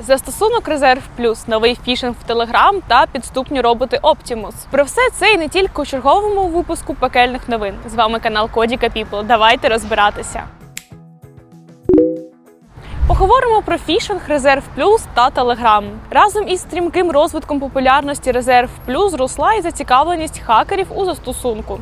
Застосунок Резерв Плюс, новий фішинг в Телеграм та підступні роботи Optimus. Про все це і не тільки у черговому випуску пекельних новин. З вами канал Кодіка People. Давайте розбиратися. Поговоримо про фішинг Резерв Плюс та Телеграм. Разом із стрімким розвитком популярності Резерв Плюс зросла і зацікавленість хакерів у застосунку.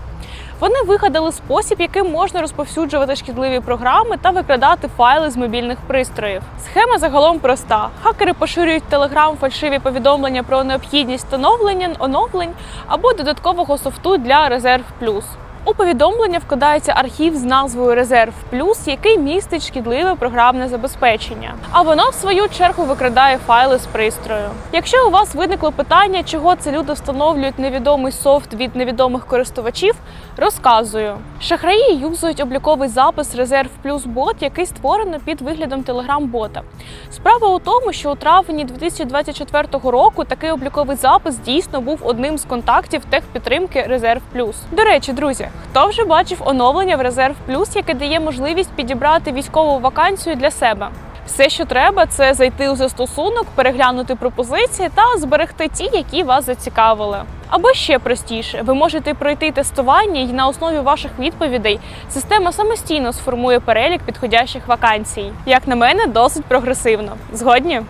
Вони вигадали спосіб, яким можна розповсюджувати шкідливі програми та викрадати файли з мобільних пристроїв. Схема загалом проста: хакери поширюють телеграм фальшиві повідомлення про необхідність встановлення оновлень або додаткового софту для Резерв Плюс. У повідомлення вкладається архів з назвою Резерв Плюс, який містить шкідливе програмне забезпечення. А воно, в свою чергу, викрадає файли з пристрою. Якщо у вас виникло питання, чого це люди встановлюють невідомий софт від невідомих користувачів, розказую. Шахраї юзують обліковий запис Резерв Плюс бот, який створено під виглядом телеграм-бота. Справа у тому, що у травні 2024 року такий обліковий запис дійсно був одним з контактів техпідтримки Резерв Плюс. До речі, друзі, хто вже бачив оновлення в Резерв Плюс, яке дає можливість підібрати військову вакансію для себе? Все, що треба, це зайти у застосунок, переглянути пропозиції та зберегти ті, які вас зацікавили. Або ще простіше, ви можете пройти тестування, і на основі ваших відповідей система самостійно сформує перелік підходящих вакансій. Як на мене, досить прогресивно. Згодні?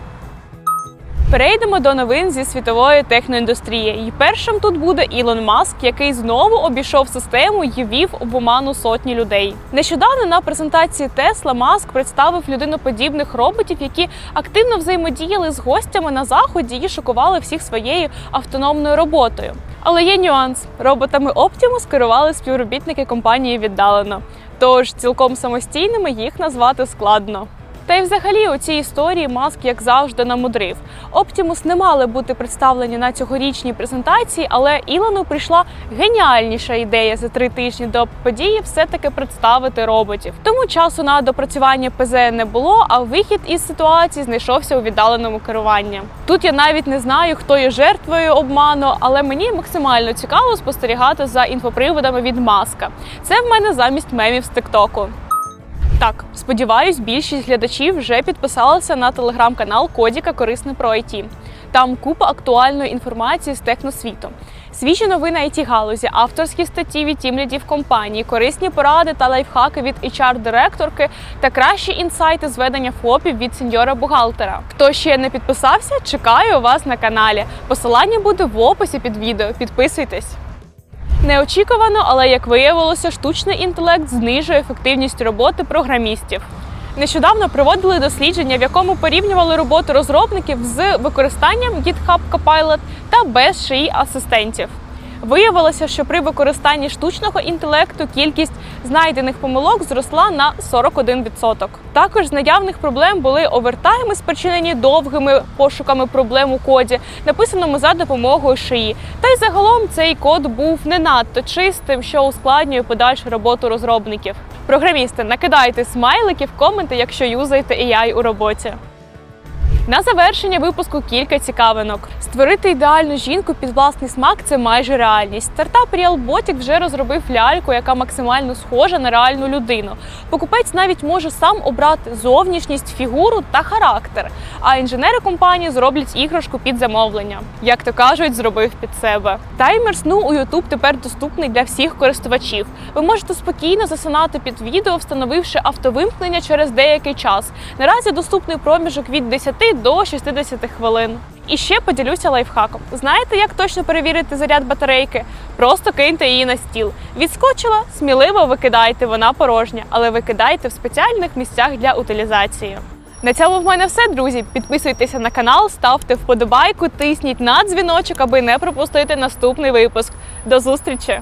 Перейдемо до новин зі світової техноіндустрії. І першим тут буде Ілон Маск, який знову обійшов систему і ввів в оману сотні людей. Нещодавно на презентації Тесла Маск представив людиноподібних роботів, які активно взаємодіяли з гостями на заході і шокували всіх своєю автономною роботою. Але є нюанс: роботами Optimus керували співробітники компанії віддалено. Тож цілком самостійними їх назвати складно. Та й взагалі у цій історії Маск, як завжди, намудрив. Оптімус не мали бути представлені на цьогорічній презентації, але Ілону прийшла геніальніша ідея за три тижні до події все-таки представити роботів. Тому часу на допрацювання ПЗ не було, а вихід із ситуації знайшовся у віддаленому керуванні. Тут я навіть не знаю, хто є жертвою обману, але мені максимально цікаво спостерігати за інфоприводами від маска. Це в мене замість мемів з Тиктоку. Так, сподіваюсь, більшість глядачів вже підписалися на телеграм-канал Кодіка Корисне про IT. Там купа актуальної інформації з техносвіту. Свіжі новини it галузі, авторські статті від тімлідів компанії, корисні поради та лайфхаки від HR-директорки та кращі інсайти з ведення ФОПів від сеньора бухгалтера. Хто ще не підписався, чекаю вас на каналі. Посилання буде в описі під відео. Підписуйтесь. Неочікувано, але як виявилося, штучний інтелект знижує ефективність роботи програмістів. Нещодавно проводили дослідження, в якому порівнювали роботу розробників з використанням GitHub Copilot та без шиї асистентів. Виявилося, що при використанні штучного інтелекту кількість знайдених помилок зросла на 41%. Також з наявних проблем були овертайми, спричинені довгими пошуками проблем у коді, написаному за допомогою шиї. Та й загалом цей код був не надто чистим, що ускладнює подальшу роботу розробників. Програмісти, накидайте смайлики в коменти, якщо юзаєте AI у роботі. На завершення випуску кілька цікавинок. Створити ідеальну жінку під власний смак це майже реальність. Стартап RealBotic вже розробив ляльку, яка максимально схожа на реальну людину. Покупець навіть може сам обрати зовнішність, фігуру та характер. А інженери компанії зроблять іграшку під замовлення. Як то кажуть, зробив під себе. Таймер сну у YouTube тепер доступний для всіх користувачів. Ви можете спокійно засинати під відео, встановивши автовимкнення через деякий час. Наразі доступний проміжок від 10 до 60 хвилин. І ще поділюся лайфхаком. Знаєте, як точно перевірити заряд батарейки? Просто киньте її на стіл. Відскочила, сміливо викидайте, вона порожня, але викидайте в спеціальних місцях для утилізації. На цьому в мене все, друзі. Підписуйтеся на канал, ставте вподобайку, тисніть на дзвіночок, аби не пропустити наступний випуск. До зустрічі!